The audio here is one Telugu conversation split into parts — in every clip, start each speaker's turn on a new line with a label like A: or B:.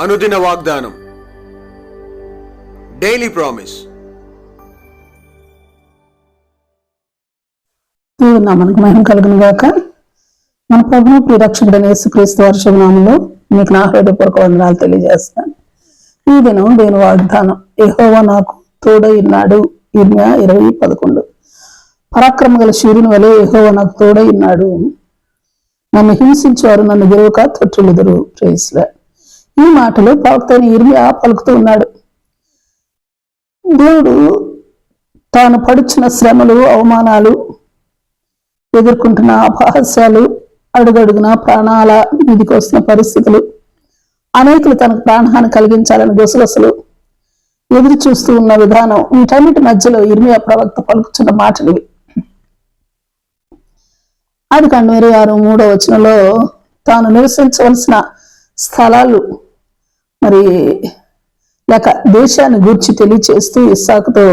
A: అనుదిన వాగ్దానం. డైలీ ప్రామిస్
B: దేవుని మహిమ కలుగును గాక. మన ప్రభువు ప్రియరక్షకుడైన యేసుక్రీస్తు వర్షనామంలో మీకు నా హృదయపూర్వక వందనాలు తెలియజేస్తాను. ఈ దినం దేని వాగ్దానం ఎహోవా నాకు తోడై ఉన్నాడు ఇర్మియా ఇరవై పదకొండు. పరాక్రమ గల సూర్యుని వలె ఎహోవా నాకు తోడై ఉన్నాడు నన్ను హింసించేవారు నన్ను గెలువక తొట్టులుదురు ప్రేస్లే ఈ మాటలు ప్రవక్త ఇర్మియా పలుకుతూ ఉన్నాడు. దేవుడు తాను పడుచున్న శ్రమలు అవమానాలు ఎదుర్కొంటున్న అపహాస్యాలు అడుగడుగున ప్రాణాల మీదికి వస్తున్న పరిస్థితులు అనేకులు తనకు ప్రాణహాని కలిగించాలని గుసగుసలు ఎదురు చూస్తూ ఉన్న విధానం వీటన్నిటి మధ్యలో ఇర్మియా ప్రవక్త పలుకుతున్న మాటలు అది కండు ఇరవై ఆరు మూడో వచనంలో తాను నివసించవలసిన స్థలాలు మరి లేక దేశాన్ని గూర్చి తెలియచేస్తూ ఇస్సాకుతో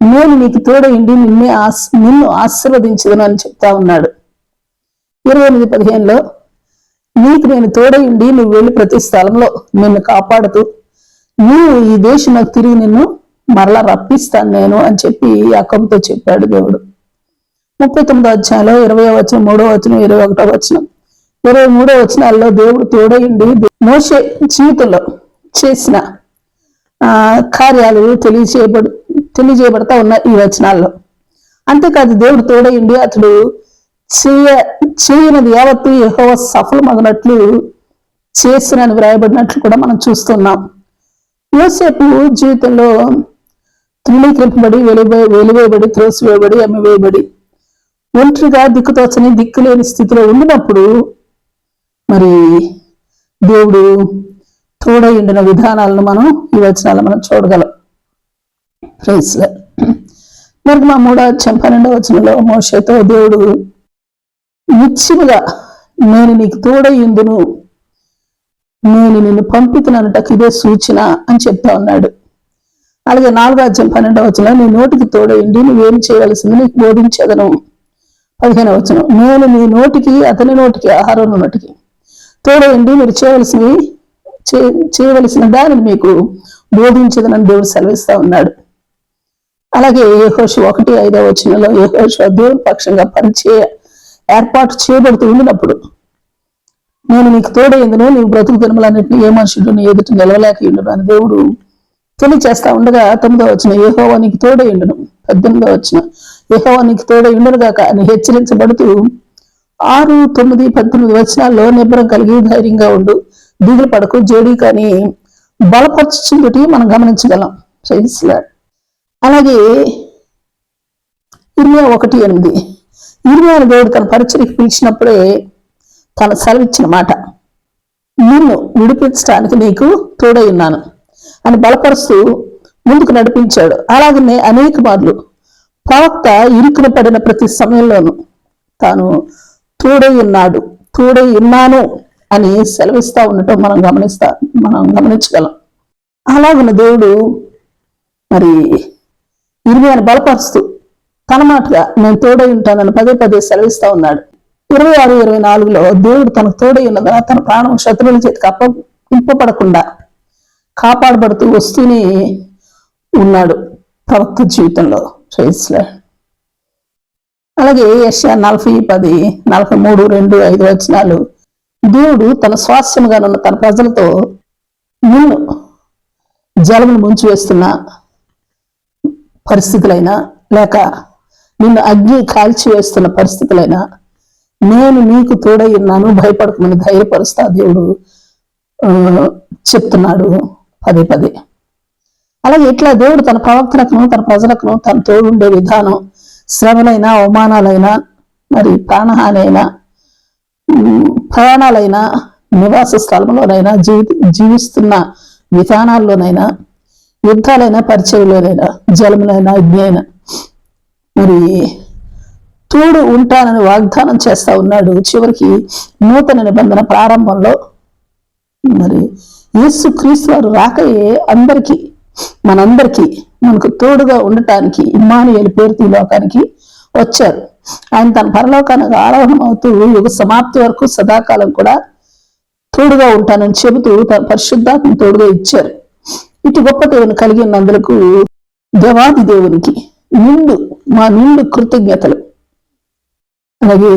B: నేను నీకు తోడైండి నిన్నే ఆస్ నిన్ను ఆశీర్వదించదను అని చెప్తా ఉన్నాడు. ఇరవై ఎనిమిది పదిహేనులో నీకు నేను తోడైండి నువ్వు వెళ్ళి ప్రతి స్థలంలో నిన్ను కాపాడుతూ నువ్వు ఈ దేశం నాకు తిరిగి నిన్ను మరలా రప్పిస్తాను నేను అని చెప్పి అక్కంతో చెప్పాడు దేవుడు. ముప్పై తొమ్మిదో అధ్యాయంలో ఇరవై వచనం మూడో వచనం ఇరవై ఒకటో వచనం. ఇరవై మూడో వచనాల్లో దేవుడు తోడయండి మోసే జీవితంలో చేసిన కార్యాలు తెలియజేయబడు తెలియజేయబడతా ఉన్నాయి ఈ వచనాల్లో. అంతేకాదు దేవుడు తోడయండి అతడు చేయ చేయనది యావత్తు యహోవ సఫలమగినట్లు చేసినని వ్రాయబడినట్లు కూడా మనం చూస్తున్నాం. యోసేపు జీవితంలో తృణీకరింపబడి వెలివే వెలివేయబడి త్రోసివేయబడి అమ్మివేయబడి ఒంటరిగా దిక్కుతోచని దిక్కులేని స్థితిలో ఉండినప్పుడు మరి దేవుడు తోడైండిన విధానాలను మనం ఈ వచనాలు మనం చూడగలం. ప్రైజ్ మరి మా మూడో అధ్యాయం పన్నెండవ వచనంలో మోషతో దేవుడు నిశ్చిముగా నేను నీకు తోడయ్యుందును నేను నిన్ను పంపితునటకు ఇదే సూచన అని చెప్తా ఉన్నాడు. అలాగే నాలుగో అధ్యాయం పన్నెండవ వచనం నీ నోటికి తోడయిండి నువ్వేం చేయవలసింది నీకు బోధించదను. పదిహేనవ వచనం నేను నీ నోటికి అతని నోటికి ఆహారం నోటికి తోడయండి మీరు చేయవలసినవి చేయవలసిన దానిని మీకు బోధించదనని దేవుడు సెలవిస్తా ఉన్నాడు. అలాగే ఏహోషు ఒకటి ఐదవ వచనంలో ఏహోష దేవుని పక్షంగా పనిచే ఏర్పాటు చేయబడుతూ ఉండినప్పుడు నేను నీకు తోడైందును నీవు బ్రతుకు దినములన్నింటినీ ఏ మనుషుడు నీ ఎదుట నిలవలేక ఉండును అని దేవుడు తెలియచేస్తా ఉండగా తొమ్మిదో వచ్చిన ఏహోవా నీకు తోడైండును పద్దెనిమిదో వచ్చిన ఏహోవా నీకు తోడై ఉండును అని హెచ్చరించబడుతూ ఆరు తొమ్మిది పద్దెనిమిది వచనాల్లో నిబ్బరం కలిగి ధైర్యంగా ఉండు. దిగులు పడకు జోడి కానీ బలపరచుచుందుటి మనం గమనించగలం. Praise అలాగే ఇరవై ఒకటి ఎనిమిది. ఇరవై దేవుడు తన పరిచయకి పిలిచినప్పుడే తన సెలవిచ్చిన మాట నిన్ను విడిపించడానికి నీకు తోడై ఉన్నాను అని బలపరుస్తూ ముందుకు నడిపించాడు. అలాగనే అనేక మార్లు ప్రవక్త ఇరుకున పడిన ప్రతి సమయంలోనూ తాను తోడై ఉన్నాడు. తోడై ఉన్నాను అని సెలవిస్తా ఉండటం మనం గమనిస్తా మనం గమనించగలం. అలాగిన దేవుడు మరి ఇరిమియాను బలపరుస్తూ తన మాటగా నేను తోడై ఉంటానని పదే పదే సెలవిస్తా ఉన్నాడు. ఇరవై ఆరు ఇరవై నాలుగులో దేవుడు తనకు తోడై ఉన్నదా తన ప్రాణం శత్రువుల చేతికి అప్ప ఇంపబడకుండా కాపాడబడుతూ వస్తూనే ఉన్నాడు ప్రవక్త జీవితంలో. ప్రైజ్లా అలాగే యశ్యా నలభై పది నలభై మూడు రెండు ఐదు వచనాలు. దేవుడు తన స్వాస్థ్యముగా ఉన్న తన ప్రజలతో నిన్ను జలమును ముంచివేస్తున్న పరిస్థితులైనా లేక నిన్ను అగ్ని కాల్చివేస్తున్న పరిస్థితులైనా నేను నీకు తోడై ఉన్నాను భయపడకమని ధైర్యపరుస్తా దేవుడు చెప్తున్నాడు పదే పదే. అలాగే ఇట్లా దేవుడు తన ప్రవక్తలకు తన ప్రజలకు తన తోడుండే విధానం శ్రమలైనా అవమానాలైనా మరి ప్రాణహానైనా ప్రయాణాలైనా నివాస స్థలంలోనైనా జీవి జీవిస్తున్న విధానాల్లోనైనా యుద్ధాలైనా పరిచయంలోనైనా జలములైనా అగ్ని మరి తోడు ఉంటానని వాగ్దానం చేస్తా ఉన్నాడు. చివరికి నూతన నిబంధన ప్రారంభంలో మరి యేసు క్రీస్తు వారు రాకయే అందరికీ మనందరికీ మనకు తోడుగా ఉండటానికి ఇమ్మానుయేలు పేరుతో ఈ లోకానికి వచ్చారు. ఆయన తన పరలోకానికి ఆరోహణం అవుతూ యుగ సమాప్తి వరకు సదాకాలం కూడా తోడుగా ఉంటానని చెబుతూ తన పరిశుద్ధాత్మ తోడుగా ఇచ్చారు. ఇటు గొప్ప దేవుని కలిగి ఉన్నందులకు దేవాది దేవునికి నిండు మా నిండు కృతజ్ఞతలు. అలాగే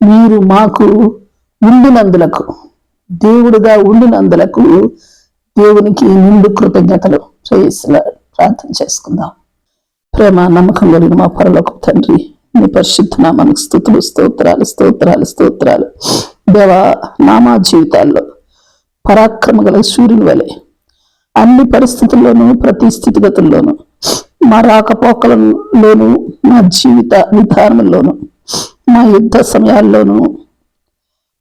B: మీరు మాకు ఉండినందులకు దేవుడుగా ఉండినందులకు దేవునికి నిండు కృతజ్ఞతలు చేసిన ప్రార్థన చేసుకుందాం. ప్రేమ నమ్మకం కలిగిన మా పరలోక తండ్రి నీ పరిశుద్ధ నామానికి స్థుతులు స్తోత్రాలు స్తోత్రాలు స్తోత్రాలు. దేవా నామా జీవితాల్లో పరాక్రమ గల సూర్యుని వలె అన్ని పరిస్థితుల్లోనూ ప్రతి స్థితిగతుల్లోనూ మా రాకపోకలలోనూ మా జీవిత విధానంలోనూ మా యుద్ధ సమయాల్లోనూ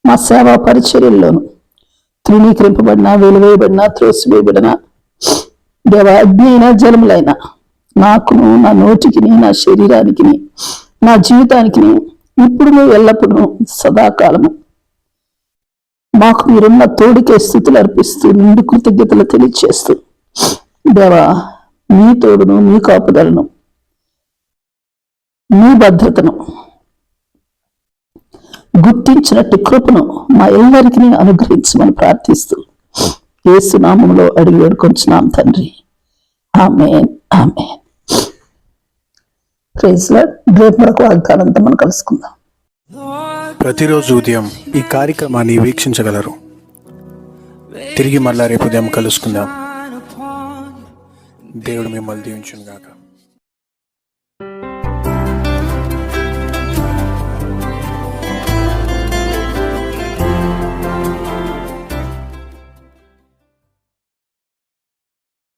B: మా సేవా పరిచర్యల్లోనూ తృణీకరింపబడినా వెలువేయబడిన త్రోసివేయబడినా దేవ అగ్ని అయినా జలములైనా నాకును నా నోటికి నా శరీరానికి నా జీవితానికి ఇప్పుడు ఎల్లప్పుడూ సదాకాలము. మాకు మీరున్న తోడికే స్థితులు అర్పిస్తూ నిండు కృతజ్ఞతలు తెలియచేస్తూ దేవా మీ తోడును మీ కాపుదలను మీ భద్రతను గుర్తించినట్టు కృపను మా ఎల్లరికి అనుగ్రహించమని ప్రార్థిస్తూ ఏసునామంలో అడిగి వేడుకొంచున్నాం తండ్రి. ఆమె ఆమె ప్రేజ్లో మనం కలుసుకుందాం.
A: ప్రతిరోజు ఉదయం ఈ కార్యక్రమాన్ని వీక్షించగలరు. తిరిగి మళ్ళా రేపు ఉదయం కలుసుకుందాం. దేవుడు మిమ్మల్ని దీవించుగాక